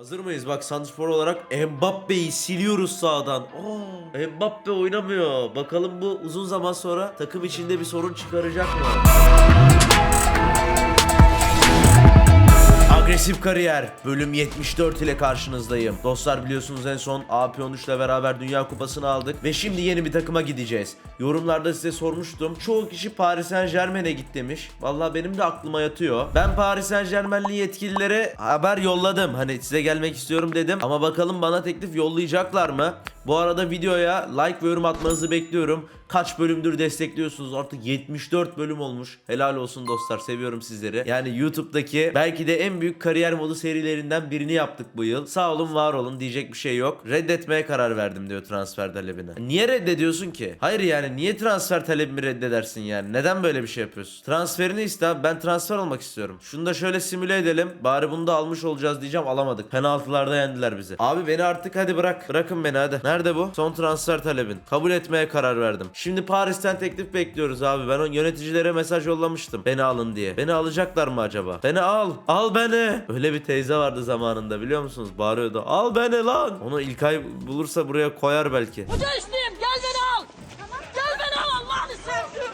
Hazır mıyız? Bak Santrfor olarak Mbappe'yi siliyoruz sağdan. Oo, Mbappe oynamıyor. Bakalım bu uzun zaman sonra takım içinde bir sorun çıkaracak mı? Agresif Kariyer bölüm 74 ile karşınızdayım. Dostlar biliyorsunuz en son AP13 ile beraber Dünya Kupası'nı aldık ve şimdi yeni bir takıma gideceğiz. Yorumlarda size sormuştum. Çoğu kişi Paris Saint Germain'e git demiş. Vallahi benim de aklıma yatıyor. Ben Paris Saint Germain'li yetkililere haber yolladım. Hani size gelmek istiyorum dedim. Ama bakalım bana teklif yollayacaklar mı? Bu arada videoya like ve yorum atmanızı bekliyorum. Kaç bölümdür destekliyorsunuz? Artık 74 bölüm olmuş. Helal olsun dostlar. Seviyorum sizleri. Yani YouTube'daki belki de en büyük kariyer modu serilerinden birini yaptık bu yıl. Sağ olun, var olun diyecek bir şey yok. Reddetmeye karar verdim diyor transfer talebini. Niye reddediyorsun ki? Hayır yani niye transfer talebimi reddedersin yani? Neden böyle bir şey yapıyorsun? Transferini iste. Ben transfer olmak istiyorum. Şunu da şöyle simüle edelim. Bari bunu da almış olacağız diyeceğim. Alamadık. Penaltılarda yendiler bizi. Abi beni artık hadi bırak. Bırakın beni hadi. Nerede bu? Son transfer talebin. Kabul etmeye karar verdim. Şimdi Paris'ten teklif bekliyoruz abi. Ben yöneticilere mesaj yollamıştım. Beni alın diye. Beni alacaklar mı acaba? Beni al. Al beni. Öyle bir teyze vardı zamanında biliyor musunuz? Bağırıyordu. Al beni lan. Onu İlkay bulursa buraya koyar belki. Hoca üstüyüm gel beni al. Gel beni al Allah'ını sevdim.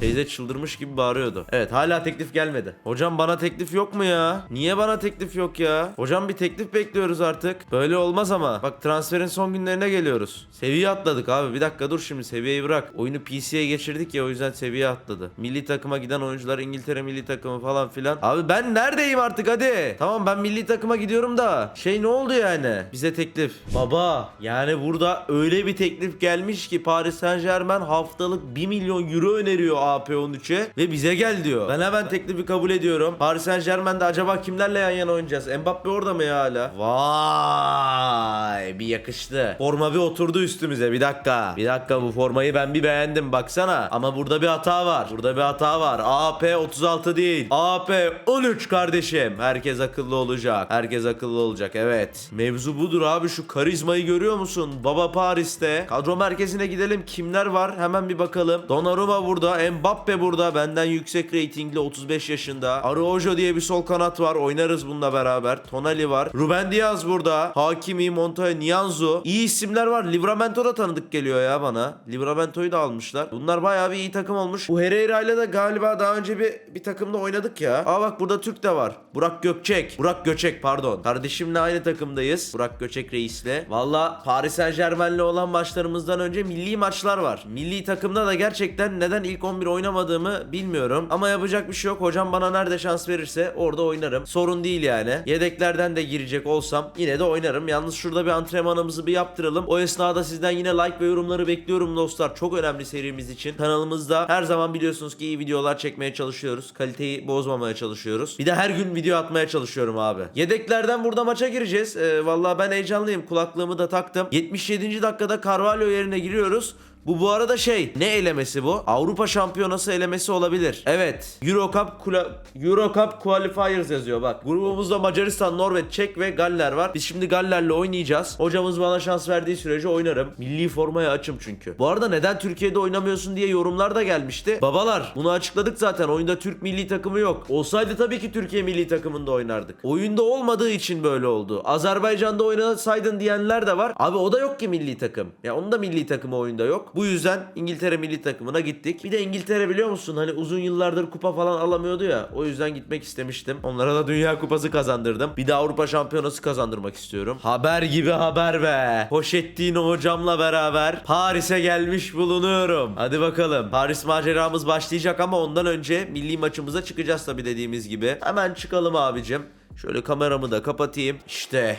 Teyze çıldırmış gibi bağırıyordu. Evet hala teklif gelmedi. Hocam bana teklif yok mu ya? Niye bana teklif yok ya? Hocam bir teklif bekliyoruz artık. Böyle olmaz ama. Bak transferin son günlerine geliyoruz. Seviye atladık abi. Bir dakika dur şimdi seviyeyi bırak. Oyunu PC'ye geçirdik ya o yüzden seviye atladı. Milli takıma giden oyuncular İngiltere milli takımı falan filan. Abi ben neredeyim artık hadi. Tamam ben milli takıma gidiyorum da. Şey ne oldu yani? Bize teklif. Baba yani burada öyle bir teklif gelmiş ki Paris Saint Germain haftalık 1 milyon euro öneriyor AP13'e ve bize gel diyor. Ben hemen teklifi kabul ediyorum. Paris Saint Germain'de acaba kimlerle yan yana oynayacağız? Mbappe orada mı ya hala? Vay bir yakıştı. Forma bir oturdu üstümüze bir dakika. Bir dakika bu formayı ben bir beğendim baksana. Ama burada bir hata var. Burada bir hata var. AP 36 değil. AP 13 kardeşim. Herkes akıllı olacak. Herkes akıllı olacak evet. Mevzu budur abi şu karizmayı görüyor musun? Baba Paris'te. Kadro merkezine gidelim. Kimler var? Hemen bir bakalım. Donnarumma burada. Mbappe burada. Benden yüksek reytingli 35 yaşında. Araujo diye bir sol kanat var. Oynarız bununla beraber. Tonali var. Ruben Diaz burada. Hakimi, Montoya, Nianzo. İyi isimler var. Livramento da tanıdık geliyor ya bana. Livramento'yu da almışlar. Bunlar bayağı bir iyi takım olmuş. Bu Herrera ile de galiba daha önce bir, bir takımda oynadık ya. Aa bak burada Türk de var. Burak Gökçek. Burak Göçek pardon. Kardeşimle aynı takımdayız. Burak Göçek reisle. Valla Paris Saint Germain'le olan maçlarımızdan önce milli maçlar var. Milli takımda da gerçekten neden ilk 11 oynamadığımı bilmiyorum. Ama yapacak bir şey yok. Hocam bana nerede şans verirse orada oynarım. Sorun değil yani. Yedeklerden de girecek olsam yine de oynarım. Yalnız şurada bir antrenmanımızı bir yaptıralım. O esnada sizden yine like ve yorumları bekliyorum dostlar. Çok önemli serimiz için. Kanalımızda her zaman biliyorsunuz ki iyi videolar çekmeye çalışıyoruz. Kaliteyi bozmamaya çalışıyoruz. Bir de her gün video atmaya çalışıyorum abi. Yedeklerden burada maça gireceğiz. Ee, vallahi ben heyecanlıyım. Kulaklığımı da taktım. 77. dakikada Carvalho yerine giriyoruz. Bu bu arada şey ne elemesi bu? Avrupa Şampiyonası elemesi olabilir. Evet. Euro Cup Kula- Euro Cup Qualifiers yazıyor bak. Grubumuzda Macaristan, Norveç, Çek ve Galler var. Biz şimdi Galler'le oynayacağız. Hocamız bana şans verdiği sürece oynarım. Milli formaya açım çünkü. Bu arada neden Türkiye'de oynamıyorsun diye yorumlar da gelmişti. Babalar bunu açıkladık zaten. Oyunda Türk milli takımı yok. Olsaydı tabii ki Türkiye milli takımında oynardık. Oyunda olmadığı için böyle oldu. Azerbaycan'da oynasaydın diyenler de var. Abi o da yok ki milli takım. Ya onun da milli takımı oyunda yok. Bu yüzden İngiltere milli takımına gittik. Bir de İngiltere biliyor musun hani uzun yıllardır kupa falan alamıyordu ya. O yüzden gitmek istemiştim. Onlara da Dünya Kupası kazandırdım. Bir de Avrupa Şampiyonası kazandırmak istiyorum. Haber gibi haber be. Pochettino hocamla beraber Paris'e gelmiş bulunuyorum. Hadi bakalım. Paris maceramız başlayacak ama ondan önce milli maçımıza çıkacağız tabii dediğimiz gibi. Hemen çıkalım abicim. Şöyle kameramı da kapatayım. İşte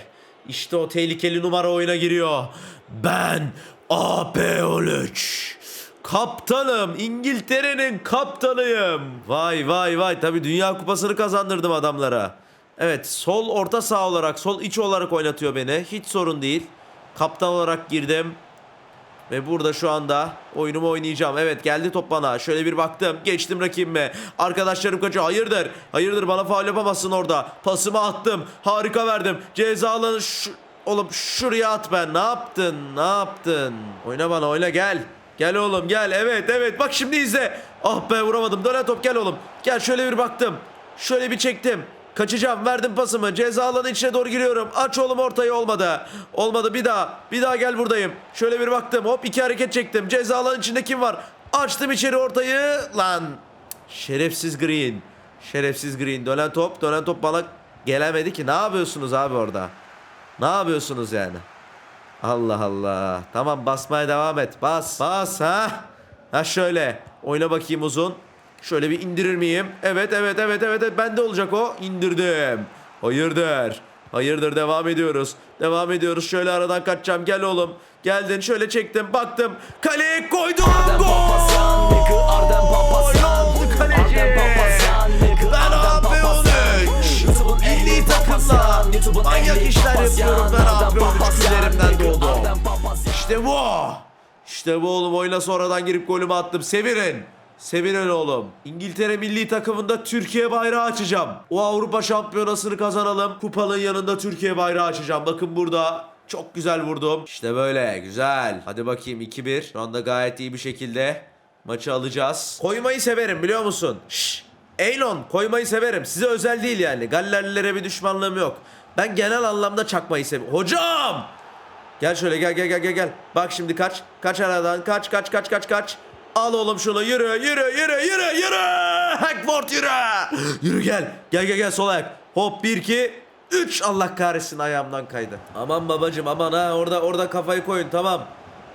işte o tehlikeli numara oyuna giriyor. Ben AP13. Kaptanım. İngiltere'nin kaptanıyım. Vay vay vay. Tabii Dünya Kupası'nı kazandırdım adamlara. Evet sol orta saha olarak sol iç olarak oynatıyor beni. Hiç sorun değil. Kaptan olarak girdim. Ve burada şu anda oyunumu oynayacağım. Evet geldi top bana. Şöyle bir baktım. Geçtim rakibime. Arkadaşlarım kaçıyor. Hayırdır? Hayırdır bana faul yapamazsın orada. Pasımı attım. Harika verdim. Ceza alanı şu... Oğlum şuraya at ben. Ne yaptın? Ne yaptın? Oyna bana oyna gel. Gel oğlum gel. Evet evet. Bak şimdi izle. Ah be vuramadım. Dönen top gel oğlum. Gel şöyle bir baktım. Şöyle bir çektim. Kaçacağım. Verdim pasımı. Ceza alanı içine doğru giriyorum. Aç oğlum ortayı olmadı. Olmadı bir daha. Bir daha gel buradayım. Şöyle bir baktım. Hop iki hareket çektim. Ceza alanı içinde kim var? Açtım içeri ortayı. Lan. Şerefsiz Green. Şerefsiz Green. Dönen top. Dönen top bana gelemedi ki. Ne yapıyorsunuz abi orada? Ne yapıyorsunuz yani? Allah Allah. Tamam basmaya devam et. Bas. Bas ha. Ha şöyle. Oyna bakayım uzun. Şöyle bir indirir miyim? Evet evet evet evet. evet. Bende olacak o. İndirdim. Hayırdır. Hayırdır devam ediyoruz. Devam ediyoruz. Şöyle aradan kaçacağım. Gel oğlum. Geldin şöyle çektim. Baktım. Kaleye koydum. Arden manyak işler yapıyorum. Ben Arden AP 13 Papazyan, küllerimden nigga, doğdum. Arden Papazyan. İşte bu. İşte bu oğlum oyuna sonradan girip golümü attım. Sevinin. Sevinin oğlum. İngiltere milli takımında Türkiye bayrağı açacağım. O Avrupa şampiyonasını kazanalım. Kupalın yanında Türkiye bayrağı açacağım. Bakın burada. Çok güzel vurdum. İşte böyle. Güzel. Hadi bakayım 2-1. Şu anda gayet iyi bir şekilde maçı alacağız. Koymayı severim biliyor musun? Şşş. Eylon koymayı severim. Size özel değil yani. Gallerlilere bir düşmanlığım yok. Ben genel anlamda çakmayı seviyorum. Hocam! Gel şöyle gel gel gel gel gel. Bak şimdi kaç. Kaç aradan. Kaç kaç kaç kaç kaç. Al oğlum şunu yürü yürü yürü yürü yürü. Hackford yürü. Yürü gel. Gel gel gel sol ayak. Hop 1 2 3 Allah kahretsin ayağımdan kaydı. Aman babacım aman ha orada orada kafayı koyun tamam.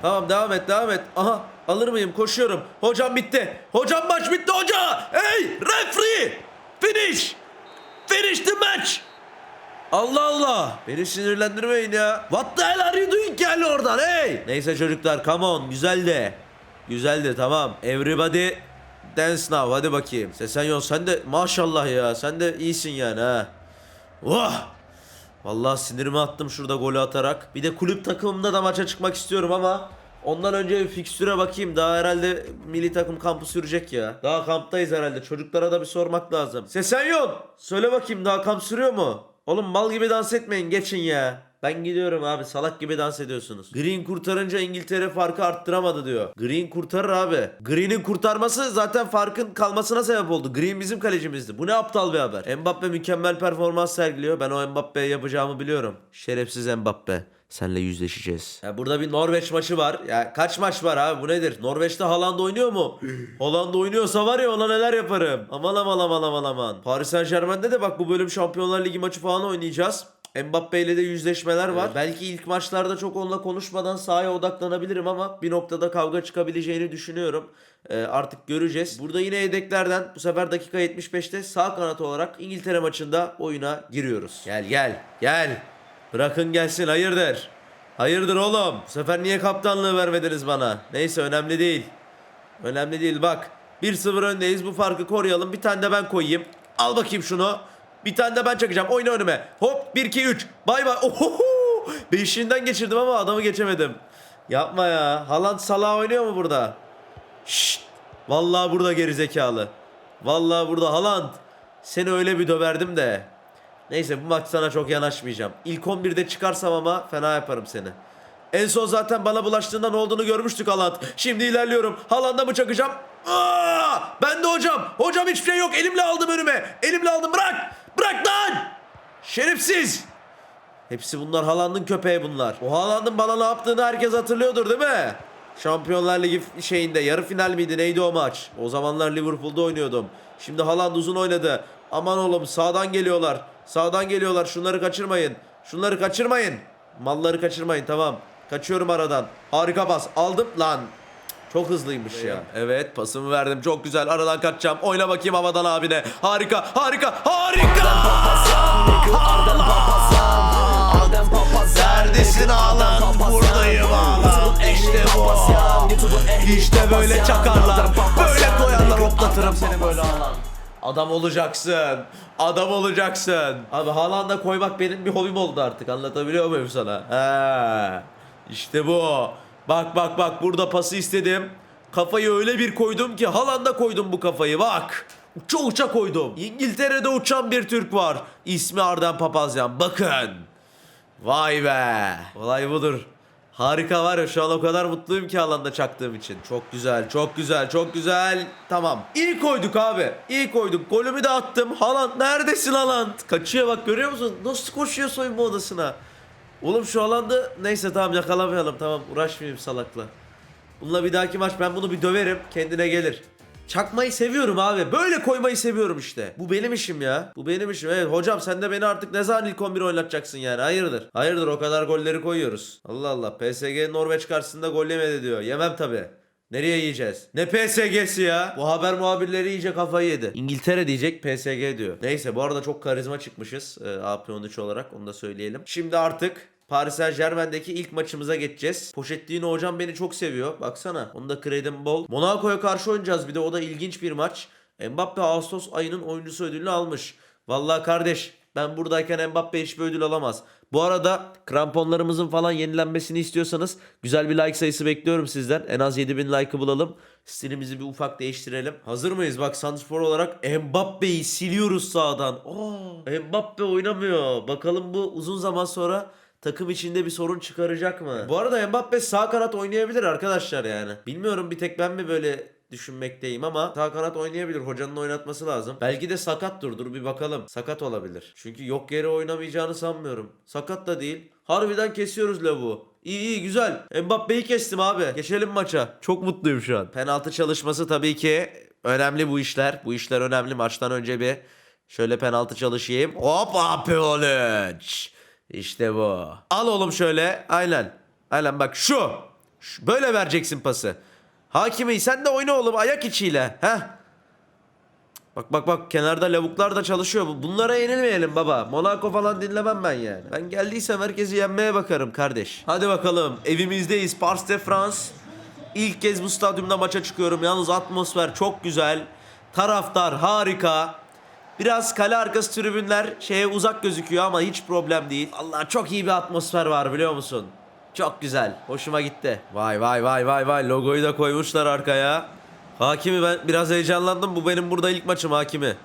Tamam devam et devam et. Aha alır mıyım koşuyorum. Hocam bitti. Hocam maç bitti hoca. Hey referee. Finish. Finish the match. Allah Allah. Beni sinirlendirmeyin ya. What the hell are you doing gel oradan hey. Neyse çocuklar come on güzel de. Güzel de tamam. Everybody dance now hadi bakayım. Sesenyon sen de maşallah ya sen de iyisin yani ha. Vah. Vallahi sinirimi attım şurada golü atarak. Bir de kulüp takımımda da maça çıkmak istiyorum ama ondan önce bir fikstüre bakayım. Daha herhalde milli takım kampı sürecek ya. Daha kamptayız herhalde. Çocuklara da bir sormak lazım. Sesenyon! Söyle bakayım daha kamp sürüyor mu? Oğlum mal gibi dans etmeyin geçin ya. Ben gidiyorum abi salak gibi dans ediyorsunuz. Green kurtarınca İngiltere farkı arttıramadı diyor. Green kurtarır abi. Green'in kurtarması zaten farkın kalmasına sebep oldu. Green bizim kalecimizdi. Bu ne aptal bir haber. Mbappe mükemmel performans sergiliyor. Ben o Mbappe'ye yapacağımı biliyorum. Şerefsiz Mbappe. Senle yüzleşeceğiz. Ya burada bir Norveç maçı var. Ya kaç maç var abi bu nedir? Norveç'te Haaland oynuyor mu? Haaland oynuyorsa var ya ona neler yaparım. Aman aman aman aman aman. Paris Saint Germain'de de bak bu bölüm Şampiyonlar Ligi maçı falan oynayacağız. Mbappe ile de yüzleşmeler var. belki ilk maçlarda çok onunla konuşmadan sahaya odaklanabilirim ama bir noktada kavga çıkabileceğini düşünüyorum. Ee, artık göreceğiz. Burada yine yedeklerden bu sefer dakika 75'te sağ kanat olarak İngiltere maçında oyuna giriyoruz. Gel gel gel. Bırakın gelsin hayırdır. Hayırdır oğlum. Bu sefer niye kaptanlığı vermediniz bana? Neyse önemli değil. Önemli değil bak. 1-0 öndeyiz bu farkı koruyalım. Bir tane de ben koyayım. Al bakayım şunu. Bir tane de ben çakacağım. Oyna önüme. Hop 1-2-3. Bay bay. Ohoho. Beşiğinden geçirdim ama adamı geçemedim. Yapma ya. Haaland Salah oynuyor mu burada? Şşt. Vallahi burada gerizekalı. Vallahi burada Haaland. Seni öyle bir döverdim de. Neyse bu maç sana çok yanaşmayacağım. İlk 11'de çıkarsam ama fena yaparım seni. En son zaten bana bulaştığında ne olduğunu görmüştük Haaland. Şimdi ilerliyorum. Haaland'a mı çakacağım? Aa! Ben de hocam. Hocam hiçbir şey yok. Elimle aldım önüme. Elimle aldım. Bırak. Bırak lan. Şerefsiz. Hepsi bunlar Haaland'ın köpeği bunlar. O Haaland'ın bana ne yaptığını herkes hatırlıyordur değil mi? Şampiyonlar Ligi şeyinde yarı final miydi neydi o maç? O zamanlar Liverpool'da oynuyordum. Şimdi Haaland uzun oynadı. Aman oğlum sağdan geliyorlar. Sağdan geliyorlar. Şunları kaçırmayın. Şunları kaçırmayın. Malları kaçırmayın tamam. Kaçıyorum aradan. Harika bas. Aldım lan. Çok hızlıymış ya. Evet pasımı verdim. Çok güzel. Aradan kaçacağım. Oyna bakayım havadan abine. Harika. Harika. Harika. Neredesin? Papazyan. Buradayım iyi İşte bu. İşte böyle çakarlar. Böyle koyarlar hoplatırım seni böyle Papazyan. Adam olacaksın. Adam olacaksın. Abi Haaland'a koymak benim bir hobim oldu artık. Anlatabiliyor muyum sana? He. İşte bu. Bak bak bak burada pası istedim. Kafayı öyle bir koydum ki Haaland'a koydum bu kafayı bak. Uça uça koydum. İngiltere'de uçan bir Türk var. İsmi Arden Papazyan. Bakın. Vay be. Olay budur. Harika var ya şu an o kadar mutluyum ki alanda çaktığım için. Çok güzel, çok güzel, çok güzel. Tamam. İyi koyduk abi. İyi koyduk. Golümü de attım. Haaland neredesin Haaland? Kaçıyor bak görüyor musun? Nasıl koşuyor soyunma odasına? Oğlum şu alanda neyse tamam yakalamayalım tamam uğraşmayayım salakla. Bununla bir dahaki maç ben bunu bir döverim kendine gelir. Çakmayı seviyorum abi. Böyle koymayı seviyorum işte. Bu benim işim ya. Bu benim işim. Evet hocam sen de beni artık ne zaman ilk 11 oynatacaksın yani. Hayırdır? Hayırdır o kadar golleri koyuyoruz. Allah Allah. PSG Norveç karşısında gol yemedi diyor. Yemem tabi. Nereye yiyeceğiz? Ne PSG'si ya? Bu haber muhabirleri iyice kafayı yedi. İngiltere diyecek PSG diyor. Neyse bu arada çok karizma çıkmışız. E, AP13 olarak onu da söyleyelim. Şimdi artık Paris Saint Germain'deki ilk maçımıza geçeceğiz. Pochettino hocam beni çok seviyor. Baksana. Onun da kredim bol. Monaco'ya karşı oynayacağız bir de. O da ilginç bir maç. Mbappe Ağustos ayının oyuncusu ödülünü almış. Vallahi kardeş ben buradayken Mbappe hiçbir ödül alamaz. Bu arada kramponlarımızın falan yenilenmesini istiyorsanız güzel bir like sayısı bekliyorum sizden. En az 7000 like'ı bulalım. Stilimizi bir ufak değiştirelim. Hazır mıyız? Bak Santrfor olarak Mbappe'yi siliyoruz sağdan. Aa, Mbappe oynamıyor. Bakalım bu uzun zaman sonra takım içinde bir sorun çıkaracak mı? Bu arada Mbappe sağ kanat oynayabilir arkadaşlar yani. Bilmiyorum bir tek ben mi böyle düşünmekteyim ama sağ kanat oynayabilir. Hocanın oynatması lazım. Belki de sakattır. Dur bir bakalım. Sakat olabilir. Çünkü yok yere oynamayacağını sanmıyorum. Sakat da değil. Harbiden kesiyoruz lavuğu. İyi iyi güzel. Mbappe'yi kestim abi. Geçelim maça. Çok mutluyum şu an. Penaltı çalışması tabii ki önemli bu işler. Bu işler önemli. Maçtan önce bir şöyle penaltı çalışayım. Hop Apoloç. İşte bu. Al oğlum şöyle. Aynen. Aynen bak şu. Şu- Böyle vereceksin pası. Hakimi sen de oyna oğlum ayak içiyle. Heh. Bak bak bak kenarda lavuklar da çalışıyor. Bu- Bunlara yenilmeyelim baba. Monaco falan dinlemem ben yani. Ben geldiysem herkesi yenmeye bakarım kardeş. Hadi bakalım evimizdeyiz. Pars de France. İlk kez bu stadyumda maça çıkıyorum. Yalnız atmosfer çok güzel. Taraftar harika. Biraz kale arkası tribünler şeye uzak gözüküyor ama hiç problem değil. Allah çok iyi bir atmosfer var biliyor musun? Çok güzel. Hoşuma gitti. Vay vay vay vay vay logoyu da koymuşlar arkaya. Hakimi ben biraz heyecanlandım. Bu benim burada ilk maçım Hakimi.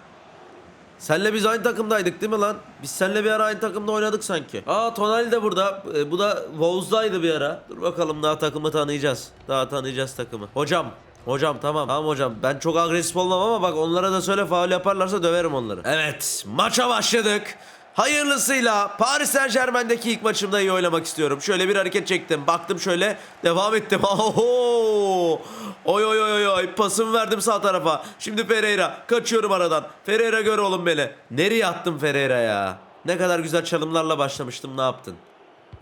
Senle biz aynı takımdaydık değil mi lan? Biz senle bir ara aynı takımda oynadık sanki. Aa Tonali de burada. E, bu da Wolves'daydı bir ara. Dur bakalım daha takımı tanıyacağız. Daha tanıyacağız takımı. Hocam. Hocam tamam. Tamam hocam. Ben çok agresif olmam ama bak onlara da söyle faul yaparlarsa döverim onları. Evet. Maça başladık. Hayırlısıyla Paris Saint Germain'deki ilk maçımda iyi oynamak istiyorum. Şöyle bir hareket çektim. Baktım şöyle. Devam ettim. Oho! Oy oy oy oy. Pasımı verdim sağ tarafa. Şimdi Ferreira. Kaçıyorum aradan. Ferreira gör oğlum beni. Nereye attım Ferreira ya? Ne kadar güzel çalımlarla başlamıştım. Ne yaptın?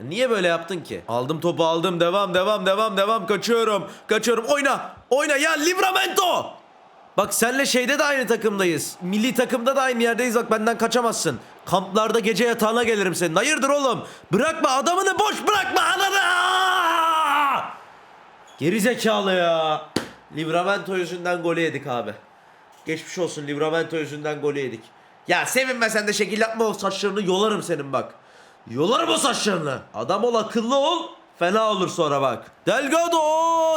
Niye böyle yaptın ki? Aldım topu aldım. Devam devam devam devam. Kaçıyorum. Kaçıyorum. Oyna. Oyna ya Livramento. Bak senle şeyde de aynı takımdayız. Milli takımda da aynı yerdeyiz bak benden kaçamazsın. Kamplarda gece yatağına gelirim senin. Hayırdır oğlum? Bırakma adamını boş bırakma ananı. Geri zekalı ya. Livramento yüzünden golü yedik abi. Geçmiş olsun Livramento yüzünden golü yedik. Ya sevinme sen de şekil yapma o saçlarını yolarım senin bak. Yolarım o saçlarını. Adam ol akıllı ol. Fena olur sonra bak. Delgado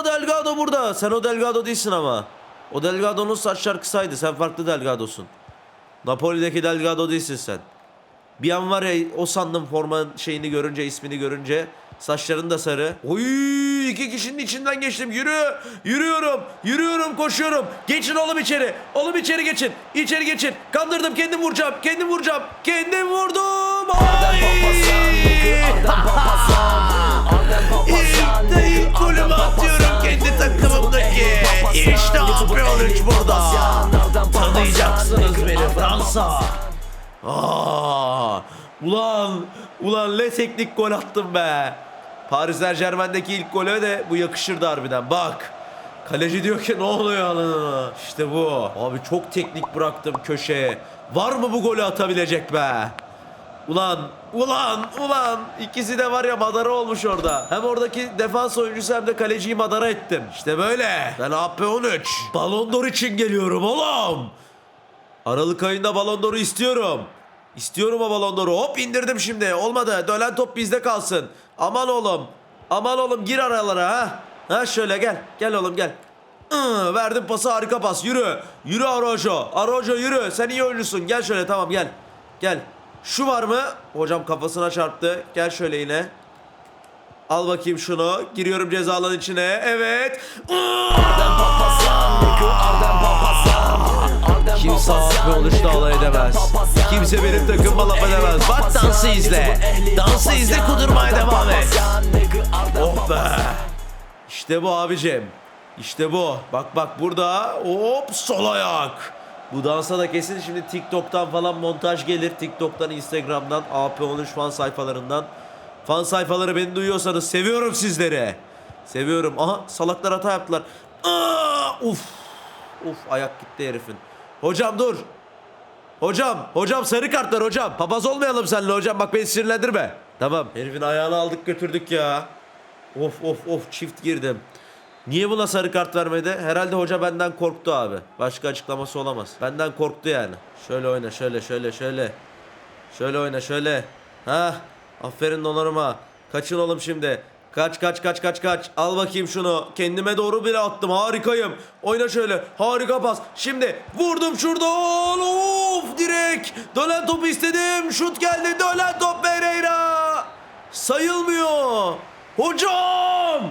Delgado burada. Sen o Delgado değilsin ama. O Delgado'nun saçlar kısaydı. Sen farklı Delgado'sun. Napoli'deki Delgado değilsin sen. Bir an var ya o sandım forma şeyini görünce ismini görünce saçların da sarı. Oy iki kişinin içinden geçtim. Yürü. Yürüyorum. Yürüyorum koşuyorum. Geçin oğlum içeri. Oğlum içeri geçin. İçeri geçin. Kandırdım kendim vuracağım. Kendim vuracağım. Kendim vurdum. Ay! Fransa. Aa, ulan, ulan ne teknik gol attım be. Paris Saint Germain'deki ilk gole de bu yakışırdı harbiden. Bak. Kaleci diyor ki ne oluyor lan? İşte bu. Abi çok teknik bıraktım köşeye. Var mı bu golü atabilecek be? Ulan, ulan, ulan. İkisi de var ya madara olmuş orada. Hem oradaki defans oyuncusu hem de kaleciyi madara ettim. İşte böyle. Ben AP13. Ballon d'Or için geliyorum oğlum. Aralık ayında Ballon d'Or'u istiyorum. İstiyorum o Ballon d'Or'u. Hop indirdim şimdi. Olmadı. Dönen top bizde kalsın. Aman oğlum. Aman oğlum gir aralara ha. Ha şöyle gel. Gel oğlum gel. Iı, verdim pası harika pas. Yürü. Yürü Arojo. Arojo yürü. Sen iyi oyuncusun. Gel şöyle tamam gel. Gel. Şu var mı? Hocam kafasına çarptı. Gel şöyle yine. Al bakayım şunu. Giriyorum ceza alanın içine. Evet. Nigga Arden Papazyan Arden Kimse AP oluşta nigga, alay edemez. Kimse benim takımıma laf edemez. Bak dansı izle. Dansı izle kudurmaya devam et. Oh be. İşte bu abicim. İşte bu. Bak bak burada hop sol ayak. Bu dansa da kesin şimdi TikTok'tan falan montaj gelir. TikTok'tan, Instagram'dan, AP13 fan sayfalarından. Fan sayfaları beni duyuyorsanız seviyorum sizleri. Seviyorum. Aha salaklar hata yaptılar. Aa, uf. Uf ayak gitti herifin. Hocam dur. Hocam, hocam sarı kartlar hocam. Papaz olmayalım seninle hocam. Bak beni sinirlendirme. Tamam. Herifin ayağını aldık götürdük ya. Of of of çift girdim. Niye buna sarı kart vermedi? Herhalde hoca benden korktu abi. Başka açıklaması olamaz. Benden korktu yani. Şöyle oyna şöyle şöyle şöyle. Şöyle oyna şöyle. Ha? Aferin Donnarumma. Kaçın oğlum şimdi. Kaç kaç kaç kaç kaç. Al bakayım şunu. Kendime doğru bile attım. Harikayım. Oyna şöyle. Harika pas. Şimdi vurdum şuradan. Of direkt. Dönen topu istedim. Şut geldi. Dönen top Pereira. Sayılmıyor. Hocam.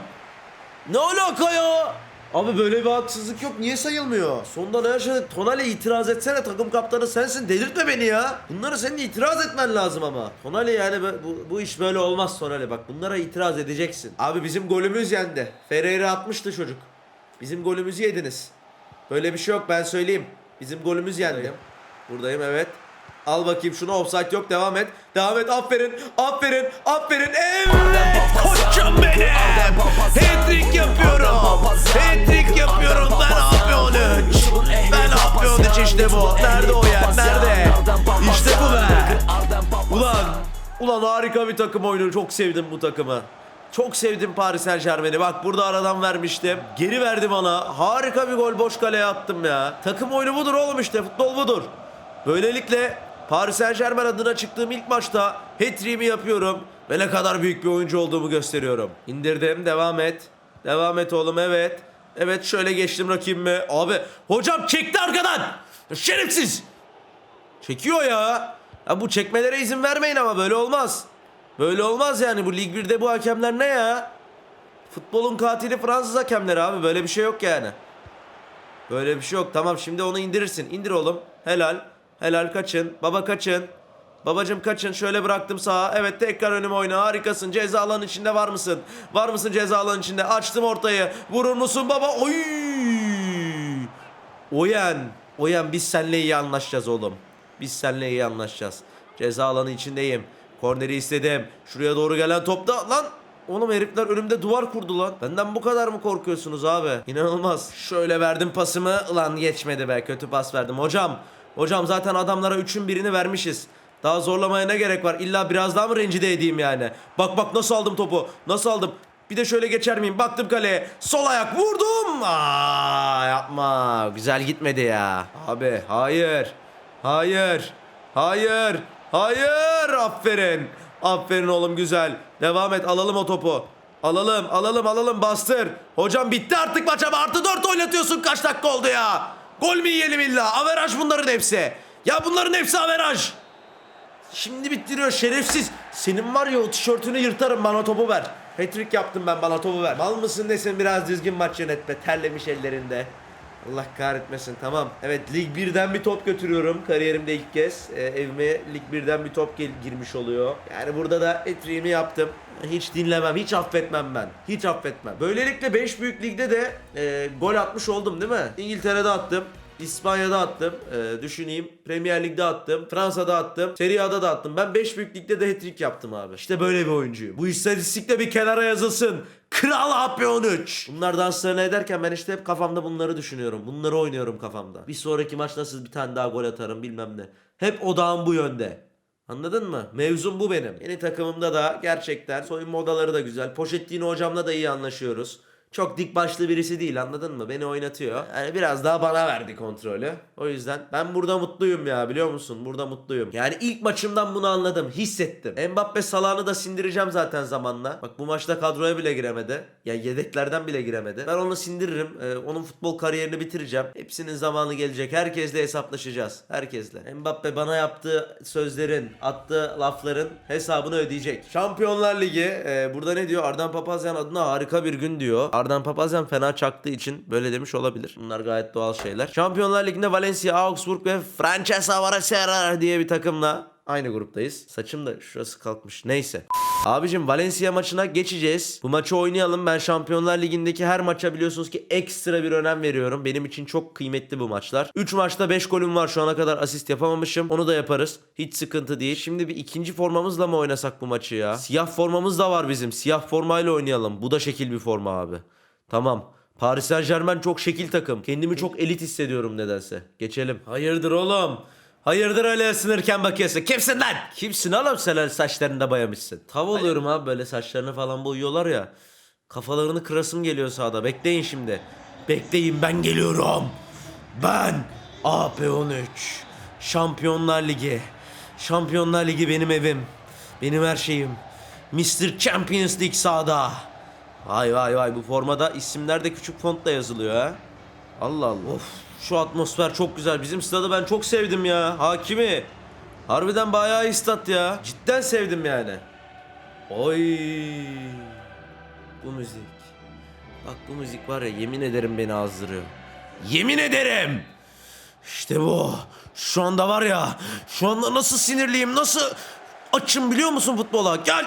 Ne alaka ya? Abi böyle bir haksızlık yok. Niye sayılmıyor? Sonunda ne yaşadık? Tonali itiraz etsene takım kaptanı sensin. Delirtme beni ya. Bunları senin itiraz etmen lazım ama. Tonali yani bu, bu, iş böyle olmaz Tonali. Bak bunlara itiraz edeceksin. Abi bizim golümüz yendi. Ferreira atmıştı çocuk. Bizim golümüzü yediniz. Böyle bir şey yok ben söyleyeyim. Bizim golümüz yendi. Buradayım evet. Al bakayım şunu offside yok devam et. Devam et aferin aferin aferin evet koçum benim. Hat-trick yapıyorum. Hat-trick yapıyorum ben AP 13. Ben AP 13 işte bu. Nerede o yer nerede? İşte bu be. Ulan ulan harika bir takım oyunu çok sevdim bu takımı. Çok sevdim Paris Saint Germain'i. Bak burada aradan vermiştim. Geri verdi bana. Harika bir gol boş kaleye attım ya. Takım oyunu budur oğlum işte. Futbol budur. Böylelikle Paris Saint Germain adına çıktığım ilk maçta hat-trick'imi yapıyorum. Ve ne kadar büyük bir oyuncu olduğumu gösteriyorum. İndirdim. Devam et. Devam et oğlum evet. Evet şöyle geçtim rakibime. Abi hocam çekti arkadan. Şerefsiz. Çekiyor ya. Ya bu çekmelere izin vermeyin ama böyle olmaz. Böyle olmaz yani bu Lig 1'de bu hakemler ne ya? Futbolun katili Fransız hakemleri abi böyle bir şey yok yani. Böyle bir şey yok. Tamam şimdi onu indirirsin. İndir oğlum. Helal. Helal kaçın. Baba kaçın. Babacım kaçın. Şöyle bıraktım sağa. Evet tekrar önüme oyna. Harikasın. Ceza alanın içinde var mısın? Var mısın ceza alanın içinde? Açtım ortayı. Vurur musun baba? Oy! Oyen. Oyen biz seninle iyi anlaşacağız oğlum. Biz seninle iyi anlaşacağız. Ceza alanı içindeyim. Korneri istedim. Şuraya doğru gelen topta lan Oğlum herifler önümde duvar kurdu lan. Benden bu kadar mı korkuyorsunuz abi? İnanılmaz. Şöyle verdim pasımı. Ulan geçmedi be. Kötü pas verdim. Hocam. Hocam zaten adamlara üçün birini vermişiz. Daha zorlamaya ne gerek var? İlla biraz daha mı rencide edeyim yani? Bak bak nasıl aldım topu. Nasıl aldım? Bir de şöyle geçer miyim? Baktım kaleye. Sol ayak vurdum. Aa, yapma. Güzel gitmedi ya. Abi hayır. Hayır. Hayır. Hayır. Aferin. Aferin oğlum güzel. Devam et alalım o topu. Alalım alalım alalım bastır. Hocam bitti artık maç ama artı 4 oynatıyorsun kaç dakika oldu ya. Gol mü yiyelim illa? Averaj bunların hepsi. Ya bunların hepsi averaj. Şimdi bittiriyor şerefsiz. Senin var ya o tişörtünü yırtarım bana topu ver. Hat-trick yaptım ben bana topu ver. Mal mısın desin biraz düzgün maç yönet be. Terlemiş ellerinde. Allah kahretmesin tamam. Evet Lig 1'den bir top götürüyorum. Kariyerimde ilk kez. Ee, evime Lig 1'den bir top gel- girmiş oluyor. Yani burada da etriğimi yaptım. Hiç dinlemem, hiç affetmem ben. Hiç affetmem. Böylelikle 5 büyük ligde de e, gol atmış oldum değil mi? İngiltere'de attım. İspanya'da attım. Ee, düşüneyim. Premier Lig'de attım. Fransa'da attım. Serie A'da da attım. Ben 5 büyük de hat-trick yaptım abi. İşte böyle bir oyuncuyum. Bu istatistikte bir kenara yazılsın. Kral AP 13. Bunlar danslarını ederken ben işte hep kafamda bunları düşünüyorum. Bunları oynuyorum kafamda. Bir sonraki maç nasıl bir tane daha gol atarım bilmem ne. Hep odağım bu yönde. Anladın mı? Mevzum bu benim. Yeni takımımda da gerçekten soyunma odaları da güzel. Pochettino hocamla da iyi anlaşıyoruz. Çok dik başlı birisi değil anladın mı? Beni oynatıyor. Yani biraz daha bana verdi kontrolü. O yüzden ben burada mutluyum ya biliyor musun? Burada mutluyum. Yani ilk maçımdan bunu anladım. Hissettim. Mbappe Salah'ını da sindireceğim zaten zamanla. Bak bu maçta kadroya bile giremedi. Ya yedeklerden bile giremedi. Ben onu sindiririm. Ee, onun futbol kariyerini bitireceğim. Hepsinin zamanı gelecek. Herkesle hesaplaşacağız. Herkesle. Mbappe bana yaptığı sözlerin, attığı lafların hesabını ödeyecek. Şampiyonlar Ligi. e, burada ne diyor? Ardan Papazyan adına harika bir gün diyor. Ardan Papazyan fena çaktığı için böyle demiş olabilir. Bunlar gayet doğal şeyler. Şampiyonlar Ligi'nde Valencia, Augsburg ve Francesa Varasera diye bir takımla Aynı gruptayız. Saçım da şurası kalkmış. Neyse. Abicim Valencia maçına geçeceğiz. Bu maçı oynayalım. Ben Şampiyonlar Ligi'ndeki her maça biliyorsunuz ki ekstra bir önem veriyorum. Benim için çok kıymetli bu maçlar. 3 maçta 5 golüm var. Şu ana kadar asist yapamamışım. Onu da yaparız. Hiç sıkıntı değil. Şimdi bir ikinci formamızla mı oynasak bu maçı ya? Siyah formamız da var bizim. Siyah formayla oynayalım. Bu da şekil bir forma abi. Tamam. Paris Saint Germain çok şekil takım. Kendimi çok elit hissediyorum nedense. Geçelim. Hayırdır oğlum? Hayırdır öyle ısınırken bakıyorsun. Kimsin lan? Kimsin oğlum sen öyle saçlarını da boyamışsın. Tav oluyorum abi böyle saçlarını falan boyuyorlar ya. Kafalarını kırasım geliyor sağda. Bekleyin şimdi. Bekleyin ben geliyorum. Ben AP13. Şampiyonlar Ligi. Şampiyonlar Ligi benim evim. Benim her şeyim. Mr. Champions League sağda. Vay vay vay bu formada isimler de küçük fontla yazılıyor ha. Allah Allah. Of şu atmosfer çok güzel. Bizim stadı ben çok sevdim ya. Hakimi. Harbiden bayağı iyi stat ya. Cidden sevdim yani. Oy. Bu müzik. Bak bu müzik var ya yemin ederim beni azdırıyor. Yemin ederim. İşte bu. Şu anda var ya. Şu anda nasıl sinirliyim, nasıl açım biliyor musun futbola? Gel.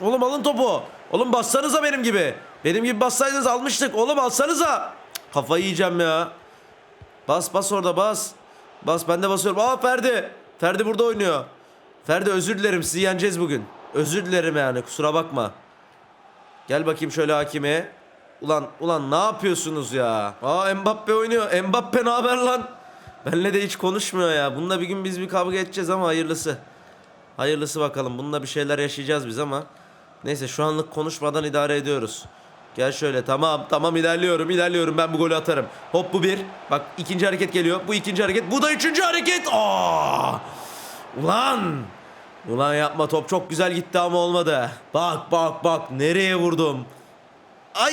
Oğlum alın topu. Oğlum bassanıza benim gibi. Benim gibi bassaydınız almıştık. Oğlum alsanıza. Kafayı yiyeceğim ya. Bas bas orada bas. Bas ben de basıyorum. Aa Ferdi. Ferdi burada oynuyor. Ferdi özür dilerim sizi yeneceğiz bugün. Özür dilerim yani kusura bakma. Gel bakayım şöyle hakime. Ulan ulan ne yapıyorsunuz ya? Aa Mbappe oynuyor. Mbappe ne haber lan? Benle de hiç konuşmuyor ya. Bununla bir gün biz bir kavga edeceğiz ama hayırlısı. Hayırlısı bakalım. Bununla bir şeyler yaşayacağız biz ama. Neyse şu anlık konuşmadan idare ediyoruz. Gel şöyle tamam tamam ilerliyorum ilerliyorum ben bu golü atarım. Hop bu bir. Bak ikinci hareket geliyor. Bu ikinci hareket. Bu da üçüncü hareket. Aa! Ulan! Ulan yapma top çok güzel gitti ama olmadı. Bak bak bak nereye vurdum. Ay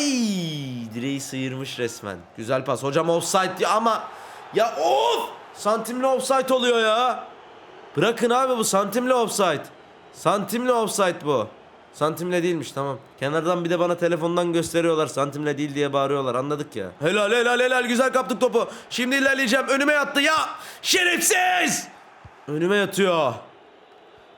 direği sıyırmış resmen. Güzel pas. Hocam offside ya ama ya of! Santimli offside oluyor ya. Bırakın abi bu santimli offside. Santimli offside bu. Santimle değilmiş tamam. Kenardan bir de bana telefondan gösteriyorlar. Santimle değil diye bağırıyorlar. Anladık ya. Helal helal helal güzel kaptık topu. Şimdi ilerleyeceğim. Önüme yattı ya. Şerefsiz. Önüme yatıyor.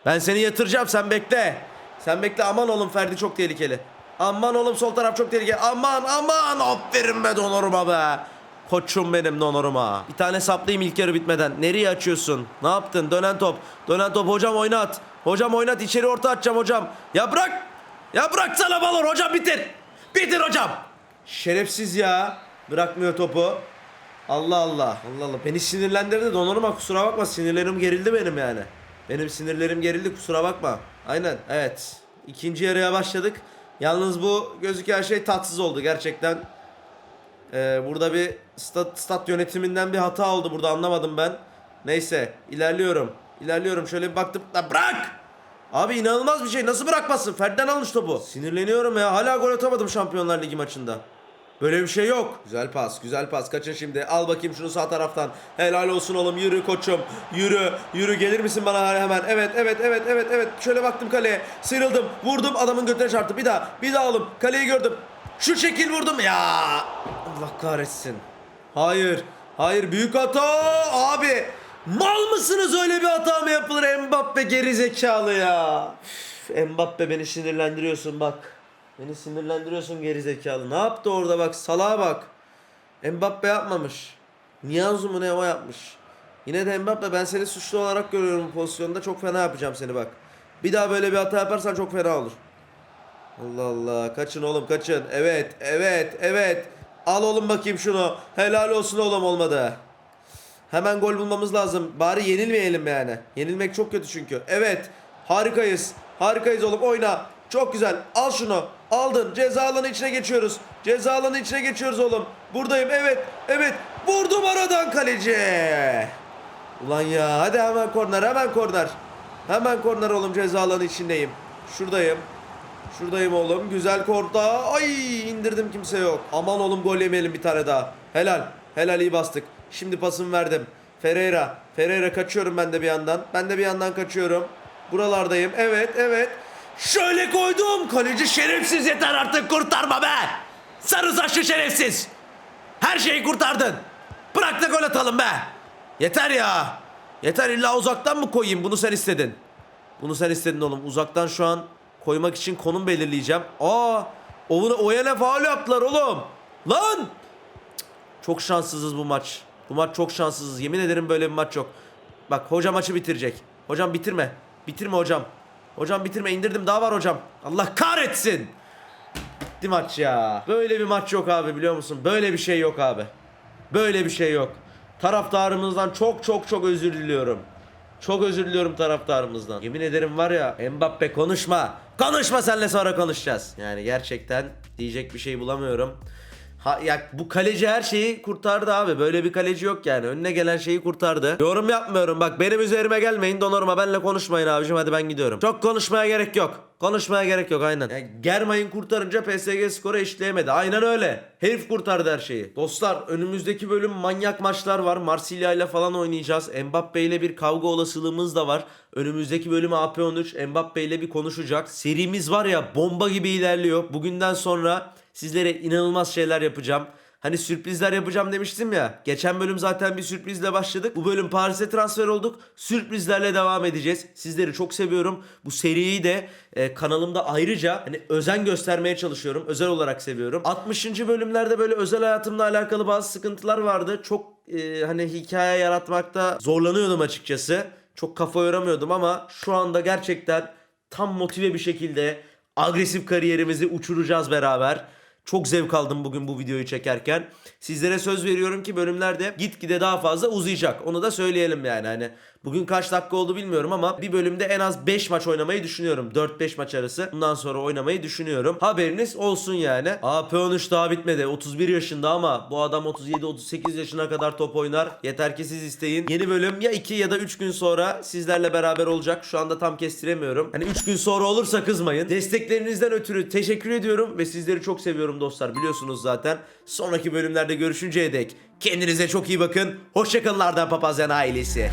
Ben seni yatıracağım sen bekle. Sen bekle aman oğlum Ferdi çok tehlikeli. Aman oğlum sol taraf çok tehlikeli. Aman aman aferin be Donoruma be. Koçum benim Donoruma. Bir tane saplayayım ilk yarı bitmeden. Nereye açıyorsun? Ne yaptın? Dönen top. Dönen top hocam oynat. Hocam oynat içeri orta atacağım hocam. Ya bırak. Ya bıraksana balon hocam bitir. Bitir hocam. Şerefsiz ya. Bırakmıyor topu. Allah Allah. Allah Allah. Beni sinirlendirdi Donoruma kusura bakma. Sinirlerim gerildi benim yani. Benim sinirlerim gerildi kusura bakma. Aynen evet. İkinci yarıya başladık. Yalnız bu gözüken şey tatsız oldu gerçekten. Ee, burada bir stat, stat yönetiminden bir hata oldu burada anlamadım ben. Neyse ilerliyorum. İlerliyorum şöyle bir baktım. La bırak! Abi inanılmaz bir şey. Nasıl bırakmasın? Ferden almış topu. Sinirleniyorum ya. Hala gol atamadım Şampiyonlar Ligi maçında. Böyle bir şey yok. Güzel pas, güzel pas. Kaçın şimdi. Al bakayım şunu sağ taraftan. Helal olsun oğlum. Yürü koçum. Yürü. Yürü gelir misin bana hemen? Evet, evet, evet, evet, evet. Şöyle baktım kaleye. Sıyrıldım. Vurdum. Adamın götüne çarptı. Bir daha. Bir daha oğlum. Kaleyi gördüm. Şu şekil vurdum. Ya. Allah kahretsin. Hayır. Hayır. Büyük hata. Abi. Mal mısınız öyle bir hata mı yapılır? Mbappe geri zekalı ya. Üf, Mbappe beni sinirlendiriyorsun bak. Beni sinirlendiriyorsun geri zekalı. Ne yaptı orada bak salağa bak. Mbappe yapmamış. Niyazu mu ne o yapmış. Yine de Mbappe ben seni suçlu olarak görüyorum bu pozisyonda. Çok fena yapacağım seni bak. Bir daha böyle bir hata yaparsan çok fena olur. Allah Allah. Kaçın oğlum kaçın. Evet evet evet. Al oğlum bakayım şunu. Helal olsun oğlum olmadı. Hemen gol bulmamız lazım. Bari yenilmeyelim yani. Yenilmek çok kötü çünkü. Evet. Harikayız. Harikayız oğlum. Oyna. Çok güzel. Al şunu. Aldın. Ceza alanı içine geçiyoruz. Ceza alanı içine geçiyoruz oğlum. Buradayım. Evet. Evet. Vurdum aradan kaleci. Ulan ya hadi hemen korner hemen korner. Hemen korner oğlum ceza alanı içindeyim. Şuradayım. Şuradayım oğlum. Güzel korta. Ay indirdim kimse yok. Aman oğlum gol yemeyelim bir tane daha. Helal. Helal iyi bastık. Şimdi pasımı verdim. Ferreira. Ferreira kaçıyorum ben de bir yandan. Ben de bir yandan kaçıyorum. Buralardayım. Evet evet. Şöyle koydum. Kaleci şerefsiz yeter artık kurtarma be. Sarı saçlı şerefsiz. Her şeyi kurtardın. Bırak da gol atalım be. Yeter ya. Yeter illa uzaktan mı koyayım? Bunu sen istedin. Bunu sen istedin oğlum. Uzaktan şu an koymak için konum belirleyeceğim. Aa! Onu Oyen'e faul yaptılar oğlum. Lan! Çok şanssızız bu maç. Bu maç çok şanssızız. Yemin ederim böyle bir maç yok. Bak hoca maçı bitirecek. Hocam bitirme. Bitirme hocam. Hocam bitirme. indirdim daha var hocam. Allah kahretsin. Bitti maç ya. Böyle bir maç yok abi biliyor musun? Böyle bir şey yok abi. Böyle bir şey yok. Taraftarımızdan çok çok çok özür diliyorum. Çok özür diliyorum taraftarımızdan. Yemin ederim var ya Mbappe konuşma. Konuşma senle sonra konuşacağız. Yani gerçekten diyecek bir şey bulamıyorum. Ha, ya bu kaleci her şeyi kurtardı abi. Böyle bir kaleci yok yani. Önüne gelen şeyi kurtardı. Yorum yapmıyorum. Bak benim üzerime gelmeyin. Donoruma benle konuşmayın abicim. Hadi ben gidiyorum. Çok konuşmaya gerek yok. Konuşmaya gerek yok aynen. Yani Germay'ın kurtarınca PSG skoru eşitleyemedi. Aynen öyle. Herif kurtardı her şeyi. Dostlar önümüzdeki bölüm manyak maçlar var. Marsilya ile falan oynayacağız. Mbappe ile bir kavga olasılığımız da var. Önümüzdeki bölüm AP13 Mbappe ile bir konuşacak. Serimiz var ya bomba gibi ilerliyor. Bugünden sonra sizlere inanılmaz şeyler yapacağım. Hani sürprizler yapacağım demiştim ya. Geçen bölüm zaten bir sürprizle başladık. Bu bölüm Paris'e transfer olduk. Sürprizlerle devam edeceğiz. Sizleri çok seviyorum. Bu seriyi de e, kanalımda ayrıca hani özen göstermeye çalışıyorum. Özel olarak seviyorum. 60. bölümlerde böyle özel hayatımla alakalı bazı sıkıntılar vardı. Çok e, hani hikaye yaratmakta zorlanıyordum açıkçası. Çok kafa yoramıyordum ama şu anda gerçekten tam motive bir şekilde agresif kariyerimizi uçuracağız beraber. Çok zevk aldım bugün bu videoyu çekerken. Sizlere söz veriyorum ki bölümlerde gitgide daha fazla uzayacak. Onu da söyleyelim yani. Hani bugün kaç dakika oldu bilmiyorum ama bir bölümde en az 5 maç oynamayı düşünüyorum. 4-5 maç arası. Bundan sonra oynamayı düşünüyorum. Haberiniz olsun yani. AP13 daha bitmedi. 31 yaşında ama bu adam 37-38 yaşına kadar top oynar. Yeter ki siz isteyin. Yeni bölüm ya 2 ya da 3 gün sonra sizlerle beraber olacak. Şu anda tam kestiremiyorum. Hani 3 gün sonra olursa kızmayın. Desteklerinizden ötürü teşekkür ediyorum ve sizleri çok seviyorum dostlar. Biliyorsunuz zaten. Sonraki bölümlerde görüşünceye dek kendinize çok iyi bakın. Hoşçakalın Arda Papazyan ailesi.